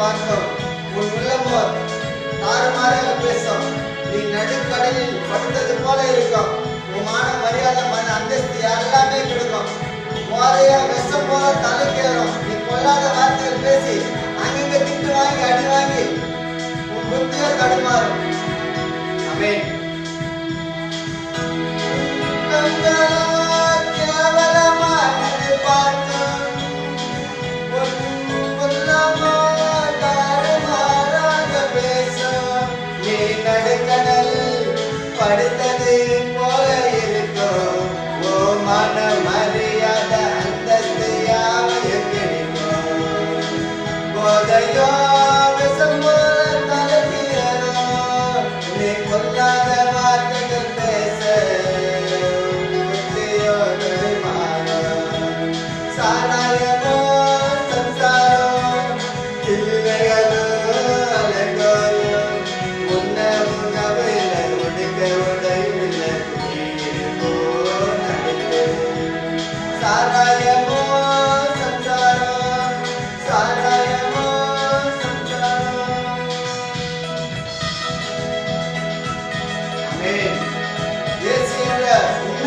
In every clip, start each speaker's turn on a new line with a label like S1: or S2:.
S1: பார்த்தோம் உன் உள்ளமோ தாறுமாறாக பேசும் நீ நடுக்கடலில் படுத்தது போல இருக்கும். உன் மரியாதை மன அந்தஸ்து எல்லாமே கொடுக்கும். போதையா விஷம் போல தலைக்கேறும். நீ பொல்லாத வார்த்தைகள் பேசி அங்கங்க திட்டு வாங்கி அடி வாங்கி உன் புத்தியோ தடுமாறும். அமேன் படுத்தது போல இருக்கும். ஓ மன மரியாதை அந்தஸ்து யாவையும் கிடைக்கும். போதையோ விஷம் போல தலைக்கு ஏறும். நீ கொல்லாத வார்த்தைகள் பேச புத்தியோ தடுமாறும். சாராயமோ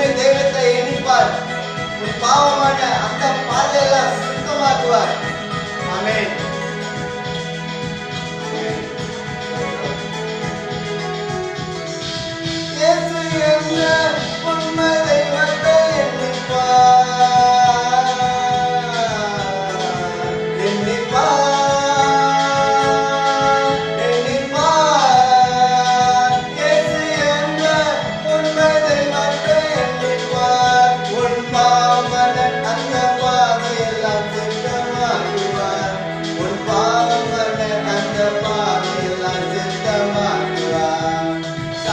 S1: உண்மை தெய்வத்தை எண்ணிப்பார். உன் பாவமான அந்த பாதையெல்லாம் சுத்தமாக்குவார்.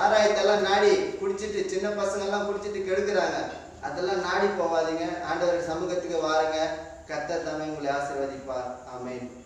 S1: சாராயத்தெல்லாம் நாடி குடிச்சிட்டு சின்ன பசங்கள்லாம் குடிச்சிட்டு கெடுக்குறாங்க. அதெல்லாம் நாடி போவாதீங்க. ஆண்டவர் சமூகத்துக்கு வாருங்க. கத்த தமிழ் உங்களை ஆசீர்வதிப்பார். ஆமென்.